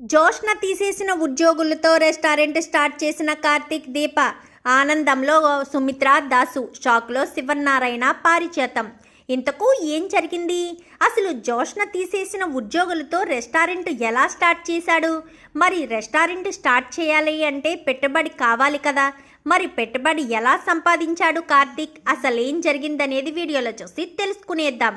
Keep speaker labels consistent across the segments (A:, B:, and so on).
A: జోష్న తీసేసిన ఉద్యోగులతో restaurant start చేసిన కార్తీక్ దీప ఆనందంలో సుమిత్ర దాసు షాక్లో శివనారాయణ పారిచేతం. ఇంతకు ఏం జరిగింది? అసలు జోష్న తీసేసిన ఉద్యోగులతో రెస్టారెంట్ ఎలా స్టార్ట్ చేశాడు? మరి రెస్టారెంట్ స్టార్ట్ చేయాలి అంటే పెట్టుబడి కావాలి కదా. మరి పెట్టుబడి ఎలా సంపాదించాడు కార్తీక్? అసలు ఏం జరిగిందనేది వీడియోలో చూసి తెలుసుకునేద్దాం.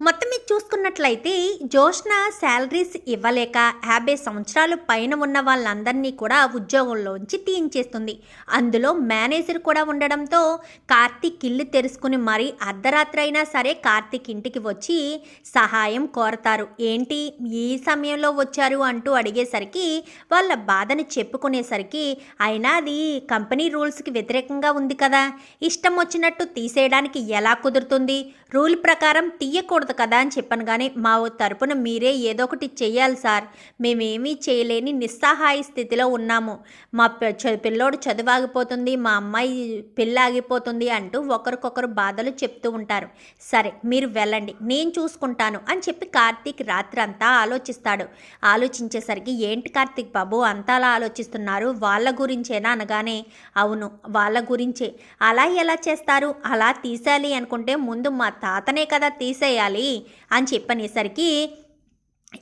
A: మొత్తం మీరు చూసుకున్నట్లయితే జోష్న శాలరీస్ ఇవ్వలేక యాభై సంవత్సరాలు పైన ఉన్న వాళ్ళందరినీ కూడా ఉద్యోగంలోంచి తీయించేస్తుంది. అందులో మేనేజర్ కూడా ఉండడంతో కార్తీక్ ఇల్లు తెరుచుకుని మరీ అర్ధరాత్రి అయినా సరే కార్తీక్ ఇంటికి వచ్చి సహాయం కోరతారు. ఏంటి? ఈ సమయంలో వచ్చారు అంటూ అడిగేసరికి వాళ్ళ బాధను చెప్పుకునేసరికి అయినా అది కంపెనీ రూల్స్కి వ్యతిరేకంగా ఉంది కదా. ఇష్టం వచ్చినట్టు తీసేయడానికి ఎలా కుదురుతుంది? రూల్ ప్రకారం తీయకూడదు కదా అని చెప్పాను. కానీ మా తరపున మీరే ఏదో ఒకటి చెయ్యాలి సార్. మేమేమీ చేయలేని నిస్సహాయ స్థితిలో ఉన్నాము. మా పిల్లోడు చదువు ఆగిపోతుంది మా అమ్మాయి పెళ్ళి ఆగిపోతుంది అంటూ ఒకరికొకరు బాధలు చెప్తూ ఉంటారు. సరే మీరు వెళ్ళండి నేను చూసుకుంటాను అని చెప్పి కార్తీక్ రాత్రి అంతా ఆలోచిస్తాడు. ఆలోచించేసరికి ఏంటి కార్తీక్ బాబు అంతా అలా ఆలోచిస్తున్నారు. వాళ్ళ గురించేనా అనగానే అవును వాళ్ళ గురించే. అలా ఎలా చేస్తారు? అలా తీసేయాలి అనుకుంటే ముందు మా తాతనే కదా తీసేయాలి. అని చెప్పనేసరికి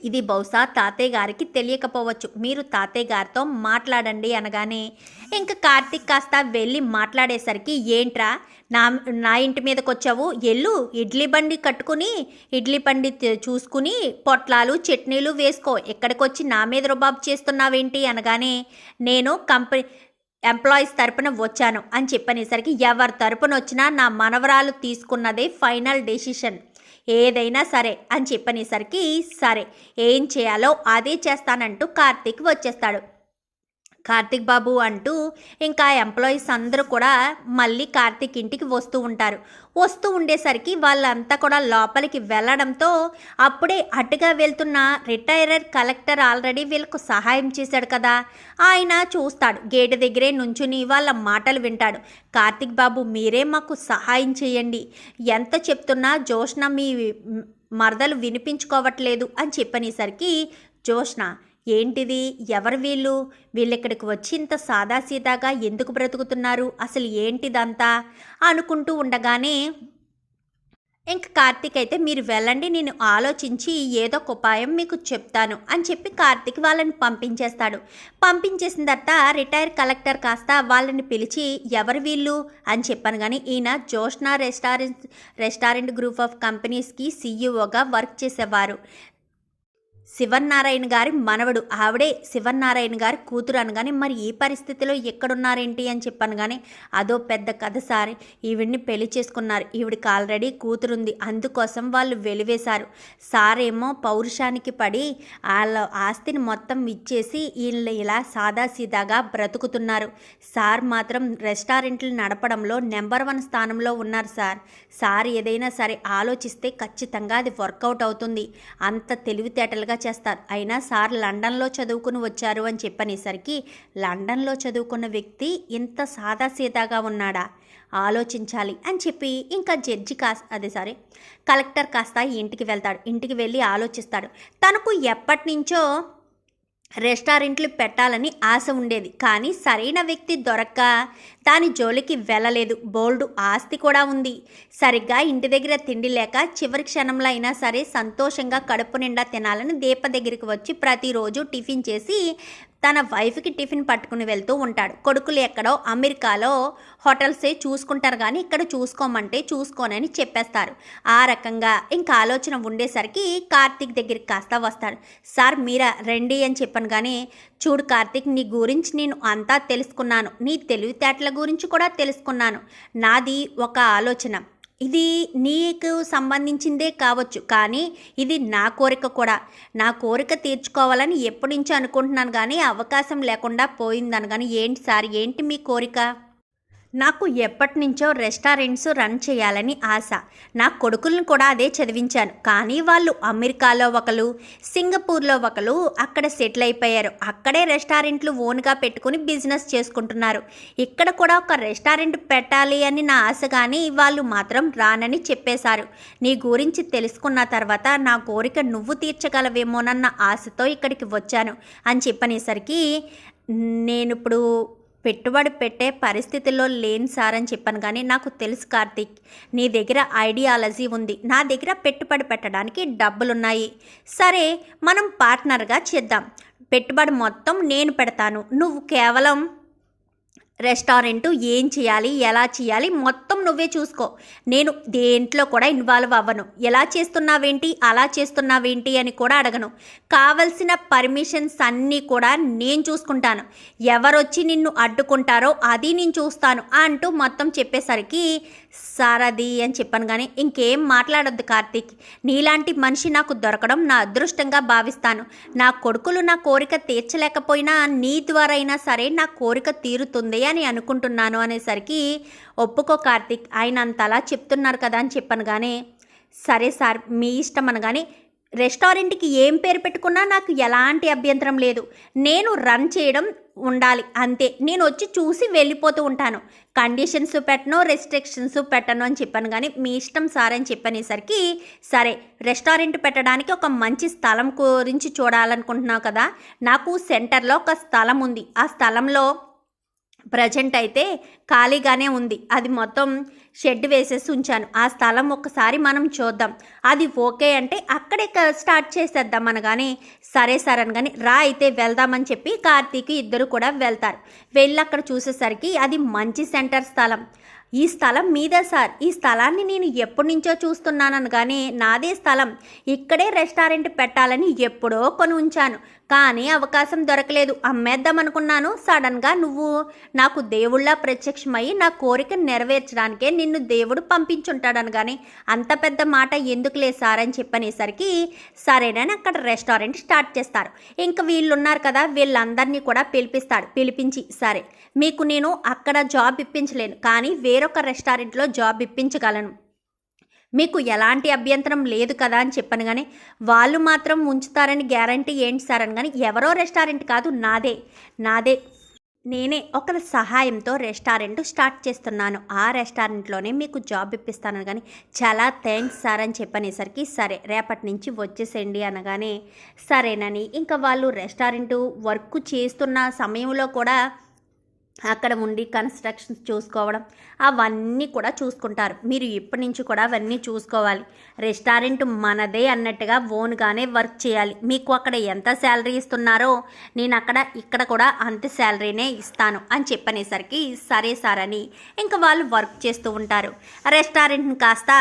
A: ఇది బహుశా తాతయ్య గారికి తెలియకపోవచ్చు. మీరు తాతయ్య గారితో మాట్లాడండి అనగానే ఇంకా కార్తీక్ కాస్త వెళ్ళి మాట్లాడేసరికి ఏంట్రా? నా నా ఇంటి మీదకి వచ్చావు ఎల్లు ఇడ్లీ బండి కట్టుకుని ఇడ్లీ బండి చూసుకుని పొట్లాలు చట్నీలు వేసుకో. ఎక్కడికి వచ్చి నా మీద రుబాబు చేస్తున్నావేంటి అనగానే నేను కంపెనీ ఎంప్లాయీస్ తరపున వచ్చాను అని చెప్పనేసరికి ఎవరి తరపున వచ్చినా నా మనవరాలు తీసుకున్నదే ఫైనల్ డెసిషన్. ఏదైనా సరే అని చెప్పనేసరికి సరే ఏం చేయాలో అదే చేస్తానంటూ కార్తీక్ వచ్చేస్తాడు. కార్తీక్ బాబు అంటూ ఇంకా ఎంప్లాయీస్ అందరూ కూడా మళ్ళీ కార్తీక్ ఇంటికి వస్తూ ఉంటారు. వస్తూ ఉండేసరికి వాళ్ళంతా కూడా లోపలికి వెళ్ళడంతో అప్పుడే అటుగా వెళ్తున్న రిటైరర్ కలెక్టర్ ఆల్రెడీ వీళ్ళకు సహాయం చేశాడు కదా. ఆయన చూస్తాడు. గేటు దగ్గరే నుంచుని వాళ్ళ మాటలు వింటాడు. కార్తీక్ బాబు మీరే మాకు సహాయం చేయండి. ఎంత చెప్తున్నా జోష్న మీ మరదలు వినిపించుకోవట్లేదు అని చెప్పనేసరికి జోష్న ఏంటిది? ఎవరు వీళ్ళు? వీళ్ళిక్కడికి వచ్చి ఇంత సాదాసీదాగా ఎందుకు బ్రతుకుతున్నారు? అసలు ఏంటిదంతా? అనుకుంటూ ఉండగానే ఇంక కార్తీక్ అయితే మీరు వెళ్ళండి నేను ఆలోచించి ఏదో ఒక ఉపాయం మీకు చెప్తాను అని చెప్పి కార్తీక్ వాళ్ళని పంపించేస్తాడు. పంపించేసిన తర్వాత రిటైర్ కలెక్టర్ కాస్త వాళ్ళని పిలిచి ఎవరు వీళ్ళు? అని చెప్పాను కానీ ఈయన Jyoshna restaurant restaurant group of కంపెనీస్కి సీఈఓగా వర్క్ చేసేవారు. శివన్నారాయణ గారి మనవడు. ఆవిడే శివన్నారాయణ గారి కూతురు అనగానే మరి ఈ పరిస్థితిలో ఎక్కడున్నారేంటి? అని చెప్పాను కానీ అదో పెద్ద కథ సార్. ఈవిడ్ని పెళ్ళి చేసుకున్నారు. ఈవిడికి ఆల్రెడీ కూతురుంది. అందుకోసం వాళ్ళు వెలివేశారు. సార్ ఏమో పౌరుషానికి పడి వాళ్ళ ఆస్తిని మొత్తం ఇచ్చేసి వీళ్ళు ఇలా సాదాసీదాగా బ్రతుకుతున్నారు. సార్ మాత్రం రెస్టారెంట్లు నడపడంలో నెంబర్ వన్ స్థానంలో ఉన్నారు సార్. సార్ ఏదైనా సరే ఆలోచిస్తే ఖచ్చితంగా అది వర్కౌట్ అవుతుంది. అంత తెలివితేటలుగా చేస్తారు. అయినా సార్ లండన్లో చదువుకుని వచ్చారు అని చెప్పనేసరికి లండన్లో చదువుకున్న వ్యక్తి ఇంత సాదాసీదాగా ఉన్నాడా? ఆలోచించాలి అని చెప్పి ఇంకా జడ్జి కాస్త అదే సారీ కలెక్టర్ కాస్త ఇంటికి వెళ్తాడు. ఇంటికి వెళ్ళి ఆలోచిస్తాడు. తనకు ఎప్పటి నుంచో రెస్టారెంట్లు పెట్టాలని ఆశ ఉండేది. కానీ సరైన వ్యక్తి దొరక్క దాని జోలికి వెళ్ళలేదు. బోల్డు ఆస్తి కూడా ఉంది. సరిగ్గా ఇంటి దగ్గర తిండి లేక చివరి క్షణంలో అయినా సరే సంతోషంగా కడుపు నిండా తినాలని దీప దగ్గరికి వచ్చి ప్రతిరోజు టిఫిన్ చేసి తన వైఫ్కి టిఫిన్ పట్టుకుని వెళ్తూ ఉంటాడు. కొడుకులు ఎక్కడో అమెరికాలో హోటల్సే చూసుకుంటారు కానీ ఇక్కడ చూసుకోమంటే చూసుకోనని చెప్పేస్తారు. ఆ రకంగా ఇంకా ఆలోచన ఉండేసరికి కార్తీక్ దగ్గరికి కాస్త వస్తాడు. సార్ మీరా రండి అని చెప్పాను కానీ చూడు కార్తీక్ నీ గురించి నేను అంతా తెలుసుకున్నాను. నీ తెలివితేటల గురించి కూడా తెలుసుకున్నాను. నాది ఒక ఆలోచన. ఇది నీకు సంబంధించిందే కావచ్చు కానీ ఇది నా కోరిక కూడా. నా కోరిక తీర్చుకోవాలని ఎప్పటి నుంచో అనుకుంటున్నాను కానీ అవకాశం లేకుండా పోయిందని కానీ ఏంటి సార్? ఏంటి మీ కోరిక? నాకు ఎప్పటి నుంచో రెస్టారెంట్స్ రన్ చేయాలని ఆశ. నా కొడుకులను కూడా అదే చదివించాను. కానీ వాళ్ళు అమెరికాలో ఒకరు సింగపూర్లో ఒకరు అక్కడ సెటిల్ అయిపోయారు. అక్కడే రెస్టారెంట్లు ఓన్గా పెట్టుకుని బిజినెస్ చేసుకుంటున్నారు. ఇక్కడ కూడా ఒక రెస్టారెంట్ పెట్టాలి అని నా ఆశ కానీ వాళ్ళు మాత్రం రానని చెప్పేశారు. నీ గురించి తెలుసుకున్న తర్వాత నా కోరిక నువ్వు తీర్చగలవేమోనన్న ఆశతో ఇక్కడికి వచ్చాను. అని చెప్పనేసరికి నేను ఇప్పుడు పెట్టుబడి పెట్టే పరిస్థితిలో లేని సార్ అని చెప్పాను కానీ నాకు తెలుసు కార్తీక్ నీ దగ్గర ఐడియాలజీ ఉంది. నా దగ్గర పెట్టుబడి పెట్టడానికి డబ్బులున్నాయి. సరే మనం పార్ట్నర్గా చేద్దాం. పెట్టుబడి మొత్తం నేను పెడతాను. నువ్వు కేవలం రెస్టారెంట్ ఏం చేయాలి ఎలా చేయాలి మొత్తం నువ్వే చూసుకో. నేను దేంట్లో కూడా ఇన్వాల్వ్ అవ్వను. ఎలా చేస్తున్నావేంటి అలా చేస్తున్నావేంటి అని కూడా అడగను. కావలసిన పర్మిషన్స్ అన్నీ కూడా నేను చూసుకుంటాను. ఎవరొచ్చి నిన్ను అడ్డుకుంటారో అది నేను చూస్తాను అంటూ మొత్తం చెప్పేసరికి సారది అని చెప్పాను కానీ ఇంకేం మాట్లాడొద్దు కార్తీక్. నీలాంటి మనిషి నాకు దొరకడం నా అదృష్టంగా భావిస్తాను. నా కొడుకులు నా కోరిక తీర్చలేకపోయినా నీ ద్వారా అయినా సరే నా కోరిక తీరుతుంది అని అనుకుంటున్నాను అనేసరికి ఒప్పుకో కార్తీక్. ఆయన అంతలా చెప్తున్నారు కదా అని చెప్పాను కానీ సరే సార్ మీ ఇష్టం అనగానే రెస్టారెంట్కి ఏం పేరు పెట్టుకున్నా నాకు ఎలాంటి అభ్యంతరం లేదు. నేను రన్ చేయడం ఉండాలి అంతే. నేను వచ్చి చూసి వెళ్ళిపోతూ ఉంటాను. కండిషన్స్ పెట్టను రెస్ట్రిక్షన్స్ పెట్టను అని చెప్పాను కానీ మీ ఇష్టం సార్ అని చెప్పనేసరికి సరే రెస్టారెంట్ పెట్టడానికి ఒక మంచి స్థలం గురించి చూడాలనుకుంటున్నావు కదా నాకు సెంటర్లో ఒక స్థలం ఉంది. ఆ స్థలంలో ప్రజెంట్ అయితే ఖాళీగానే ఉంది. అది మొత్తం షెడ్ వేసేసి ఉంచాను. ఆ స్థలం ఒకసారి మనం చూద్దాం. అది ఓకే అంటే అక్కడే స్టార్ట్ చేసేద్దాం అనగానే సరే సార్ అనగానే రా అయితే వెళ్దామని చెప్పి కార్తీక్ ఇద్దరు కూడా వెళ్తారు. వెళ్ళి అక్కడ చూసేసరికి అది మంచి సెంటర్ స్థలం. ఈ స్థలం మీదే సార్. ఈ స్థలాన్ని నేను ఎప్పటి నుంచో చూస్తున్నాను కానీ నాదే స్థలం. ఇక్కడే రెస్టారెంట్ పెట్టాలని ఎప్పుడో కొని ఉంచాను కానీ అవకాశం దొరకలేదు. అమ్మేద్దాం అనుకున్నాను సడన్గా నువ్వు నాకు దేవుళ్ళ ప్రత్యక్షమై నా కోరిక నెరవేర్చడానికే నిన్ను దేవుడు పంపించుంటాడని కానీ అంత పెద్ద మాట ఎందుకులే సార్ అని చెప్పనేసరికి సరేనని అక్కడ రెస్టారెంట్ స్టార్ట్ చేస్తారు. ఇంకా వీళ్ళున్నారు కదా వీళ్ళందరినీ కూడా పిలిపిస్తాడు. పిలిపించి సరే మీకు నేను అక్కడ జాబ్ ఇప్పించలేను. కానీ వేరే వేరొక రెస్టారెంట్లో జాబ్ ఇప్పించగలను. మీకు ఎలాంటి అభ్యంతరం లేదు కదా అని చెప్పాను కానీ వాళ్ళు మాత్రం ఉంచుతారని గ్యారంటీ ఏంటి సార్ అని కానీ ఎవరో రెస్టారెంట్ కాదు నాదే నాదే. నేనే ఒకరి సహాయంతో రెస్టారెంట్ స్టార్ట్ చేస్తున్నాను. ఆ రెస్టారెంట్లోనే మీకు జాబ్ ఇప్పిస్తాను కానీ చాలా థ్యాంక్స్ సార్ అని చెప్పనేసరికి సరే రేపటి నుంచి వచ్చేసేయండి అనగానే సరేనని ఇంకా వాళ్ళు రెస్టారెంట్ వర్క్ చేస్తున్న సమయంలో కూడా అక్కడ ఉండి కన్స్ట్రక్షన్స్ చూసుకోవడం అవన్నీ కూడా చూసుకుంటారు. మీరు ఇప్పటి నుంచి కూడా అవన్నీ చూసుకోవాలి. రెస్టారెంట్ మనదే అన్నట్టుగా ఓన్గానే వర్క్ చేయాలి. మీకు అక్కడ ఎంత శాలరీ ఇస్తున్నారో నేను అక్కడ ఇక్కడ కూడా అంత శాలరీనే ఇస్తాను అని చెప్పనేసరికి సరే సార్ అని ఇంకా వాళ్ళు వర్క్ చేస్తూ ఉంటారు. రెస్టారెంట్ని కాస్త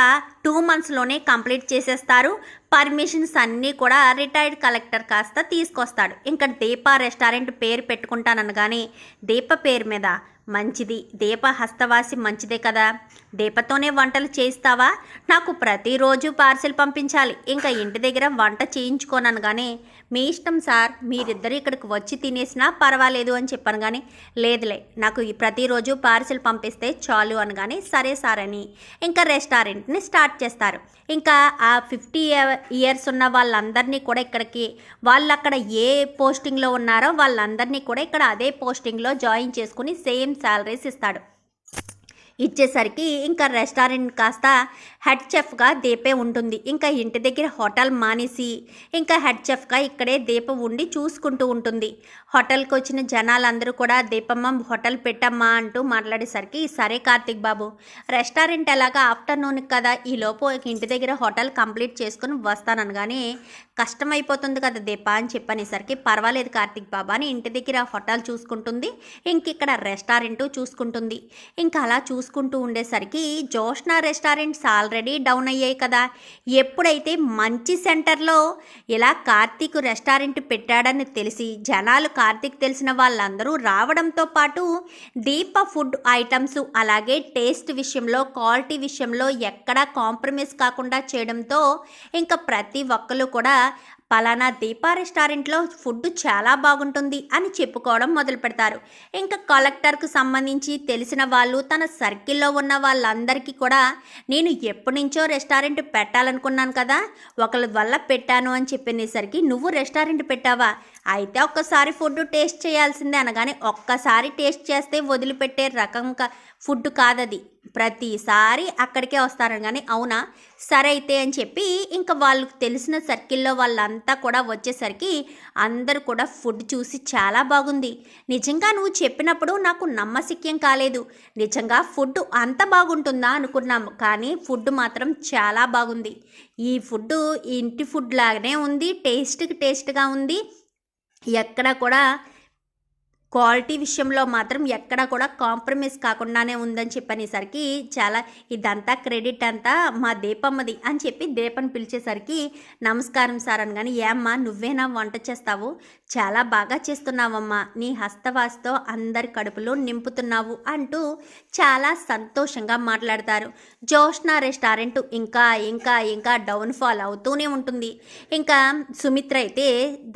A: టూ మంత్స్లోనే కంప్లీట్ చేసేస్తారు. పర్మిషన్స్ అన్నీ కూడా రిటైర్డ్ కలెక్టర్ కాస్త తీసుకొస్తాడు. ఇంకా దీప రెస్టారెంట్ పేరు పెట్టుకుంటాననగానే దీప పేరు మీద మంచిది. దీప హస్తవాసి మంచిదే కదా. దీపతోనే వంటలు చేయిస్తావా? నాకు ప్రతిరోజు పార్సిల్ పంపించాలి. ఇంకా ఇంటి దగ్గర వంట చేయించుకోనను కానీ మీ ఇష్టం సార్ మీరిద్దరు ఇక్కడికి వచ్చి తినేసినా పర్వాలేదు అని చెప్పాను కానీ లేదులే నాకు ప్రతిరోజు పార్సిల్ పంపిస్తే చాలు అనగానే సరే సార్ అని. ఇంకా రెస్టారెంట్ని స్టార్ట్ చేస్తారు. ఇంకా ఆ ఫిఫ్టీ ఇయర్స్ ఉన్న వాళ్ళందరినీ కూడా ఇక్కడికి. వాళ్ళు అక్కడ ఏ పోస్టింగ్లో ఉన్నారో వాళ్ళందరినీ కూడా ఇక్కడ అదే పోస్టింగ్లో జాయిన్ చేసుకుని సేమ్ శాలరీస్ ఇస్తాడు. ఇచ్చేసరికి ఇంకా రెస్టారెంట్ కాస్త హెడ్ చెఫ్గా దీపే ఉంటుంది. ఇంకా ఇంటి దగ్గర హోటల్ మానేసి ఇంకా హెడ్ చెఫ్గా ఇక్కడే దీప ఉండి చూసుకుంటూ ఉంటుంది. హోటల్కి వచ్చిన జనాలందరూ కూడా దీపమ్మ హోటల్ పెట్టమ్మా అంటూ మాట్లాడేసరికి సరే కార్తిక్ బాబు రెస్టారెంట్ ఎలాగా ఆఫ్టర్నూన్ కదా ఈ లోపు ఇంటి దగ్గర హోటల్ కంప్లీట్ చేసుకుని వస్తాననగానే కష్టమైపోతుంది కదా దీప అని చెప్పనేసరికి పర్వాలేదు కార్తిక్ బాబా అని ఇంటి దగ్గర హోటల్ చూసుకుంటుంది ఇంక ఇక్కడ రెస్టారెంట్ చూసుకుంటుంది. ఇంకా అలా చూసుకుంటూ ఉండేసరికి జోష్నా రెస్టారెంట్స్ ఆల్రెడీ డౌన్ అయ్యాయి కదా. ఎప్పుడైతే మంచి సెంటర్లో ఇలా కార్తీక్ రెస్టారెంట్ పెట్టాడని తెలిసి జనాలు కార్తీక్ తెలిసిన వాళ్ళందరూ రావడంతో పాటు దీప ఫుడ్ ఐటమ్స్ అలాగే టేస్ట్ విషయంలో క్వాలిటీ విషయంలో ఎక్కడా కాంప్రమైజ్ కాకుండా చేయడంతో ఇంకా ప్రతి ఒక్కరు కూడా పలానా దీపా రెస్టారెంట్లో ఫుడ్ చాలా బాగుంటుంది అని చెప్పుకోవడం మొదలు పెడతారు ఇంకా కలెక్టర్కు సంబంధించి తెలిసిన వాళ్ళు తన సర్కిల్లో ఉన్న వాళ్ళందరికీ కూడా నేను ఎప్పటి నుంచో రెస్టారెంట్ పెట్టాలనుకున్నాను కదా ఒకరి వల్ల పెట్టాను అని చెప్పినేసరికి నువ్వు రెస్టారెంట్ పెట్టావా? అయితే ఒక్కసారి ఫుడ్ టేస్ట్ చేయాల్సిందే అనగానే ఒక్కసారి టేస్ట్ చేస్తే వదిలిపెట్టే రకం ఫుడ్ కాదది. ప్రతిసారి అక్కడికే వస్తారని కానీ అవునా? సరే అయితే అని చెప్పి ఇంకా వాళ్ళకి తెలిసిన సర్కిల్లో వాళ్ళంతా కూడా వచ్చేసరికి అందరు కూడా ఫుడ్ చూసి చాలా బాగుంది. నిజంగా నువ్వు చెప్పినప్పుడు నాకు నమ్మశక్యం కాలేదు. నిజంగా ఫుడ్ అంత బాగుంటుందా అనుకున్నాము కానీ ఫుడ్ మాత్రం చాలా బాగుంది. ఈ ఫుడ్ ఇంటి ఫుడ్ లాగానే ఉంది టేస్ట్కి టేస్ట్గా ఉంది. ఎక్కడ కూడా క్వాలిటీ విషయంలో మాత్రం ఎక్కడ కూడా కాంప్రమైజ్ కాకుండానే ఉందని చెప్పనేసరికి చాలా ఇదంతా క్రెడిట్ అంతా మా దీపమ్మది అని చెప్పి దీపని పిలిచేసరికి నమస్కారం సార్ అనగాని ఏమ్మా నువ్వేనా వంట చేస్తావు? చాలా బాగా చేస్తున్నావమ్మా. నీ హస్తవాస్తో అందరి కడుపులో నింపుతున్నావు అంటూ చాలా సంతోషంగా మాట్లాడతారు. జోష్నా రెస్టారెంట్ ఇంకా ఇంకా ఇంకా డౌన్ఫాల్ అవుతూనే ఉంటుంది. ఇంకా సుమిత్ర అయితే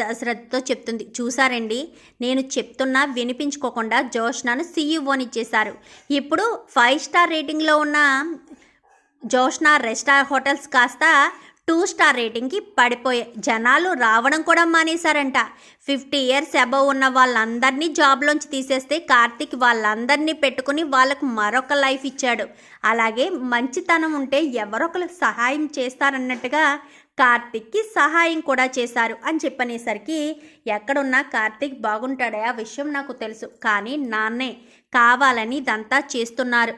A: దశరథతో చెప్తుంది చూసారండి నేను చెప్తున్నా వినిపించుకోకుండా జోష్నాను సీఈఓని చేశారు ఇప్పుడు ఫైవ్ స్టార్ రేటింగ్లో ఉన్న జోష్నా రెస్టార్ హోటల్స్ కాస్త టూ స్టార్ రేటింగ్కి పడిపోయాయి జనాలు రావడం కూడా మానేశారంట. ఫిఫ్టీ ఇయర్స్ అబవ్ ఉన్న వాళ్ళందరినీ జాబ్లోంచి తీసేస్తే కార్తిక్ వాళ్ళందరినీ పెట్టుకుని వాళ్ళకు మరొక లైఫ్ ఇచ్చాడు. అలాగే మంచితనం ఉంటే ఎవరొకరు సహాయం చేస్తారన్నట్టుగా కార్తిక్కి సహాయం కూడా చేశారు అని చెప్పనేసరికి ఎక్కడున్నా కార్తిక్ బాగుంటాడే ఆ విషయం నాకు తెలుసు కానీ నాన్నే కావాలని ఇదంతా చేస్తున్నారు.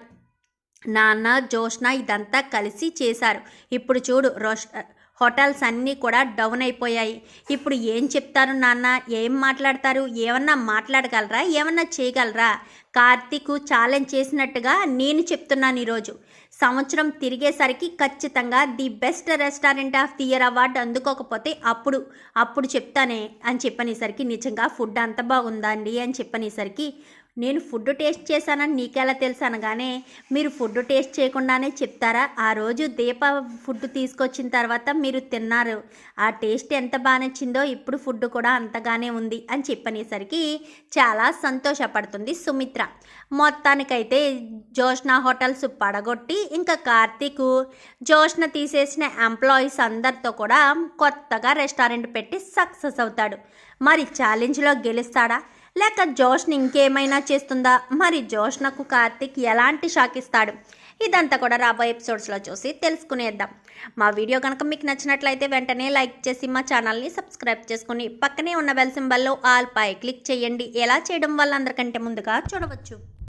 A: నాన్న జోష్న ఇదంతా కలిసి చేశారు. ఇప్పుడు చూడు రోష్ హోటల్స్ అన్నీ కూడా డౌన్ అయిపోయాయి. ఇప్పుడు ఏం చెప్తారు నాన్న? ఏం మాట్లాడతారు? ఏమన్నా మాట్లాడగలరా? ఏమన్నా చేయగలరా? కార్తీక్ ఛాలెంజ్ చేసినట్టుగా నేను చెప్తున్నాను ఈరోజు. సంవత్సరం తిరిగేసరికి ఖచ్చితంగా the best restaurant of the year award అందుకోకపోతే అప్పుడు అప్పుడు చెప్తానే అని చెప్పనేసరికి నిజంగా ఫుడ్ అంత బాగుందా అండి అని చెప్పనేసరికి నేను ఫుడ్ టేస్ట్ చేశానని నీకెలా తెలుసు అనగానే మీరు ఫుడ్ టేస్ట్ చేయకుండానే చెప్తారా? ఆ రోజు దీప ఫుడ్ తీసుకొచ్చిన తర్వాత మీరు తిన్నారు. ఆ టేస్ట్ ఎంత బాగా నచ్చిందో ఇప్పుడు ఫుడ్ కూడా అంతగానే ఉంది అని చెప్పనేసరికి చాలా సంతోషపడుతుంది సుమిత్ర. మొత్తానికైతే జోష్న హోటల్స్ పడగొట్టి ఇంకా కార్తీక్ జోష్న తీసేసిన ఎంప్లాయీస్ అందరితో కూడా కొత్తగా రెస్టారెంట్ పెట్టి సక్సెస్ అవుతాడు. మరి ఛాలెంజ్లో గెలుస్తాడా? లేక జోష్ని ఇంకేమైనా చేస్తుందా? మరి జోష్నకు కార్తిక్ ఎలాంటి షాక్ ఇస్తాడు? ఇదంతా కూడా రాబోయే ఎపిసోడ్స్లో చూసి తెలుసుకునేద్దాం. మా వీడియో కనుక మీకు నచ్చినట్లయితే వెంటనే లైక్ చేసి మా ఛానల్ని సబ్స్క్రైబ్ చేసుకుని పక్కనే ఉన్న బెల్ సింబల్లో ఆల్ పై క్లిక్ చేయండి. ఎలా చేయడం వల్ల అందరికంటే ముందుగా చూడవచ్చు.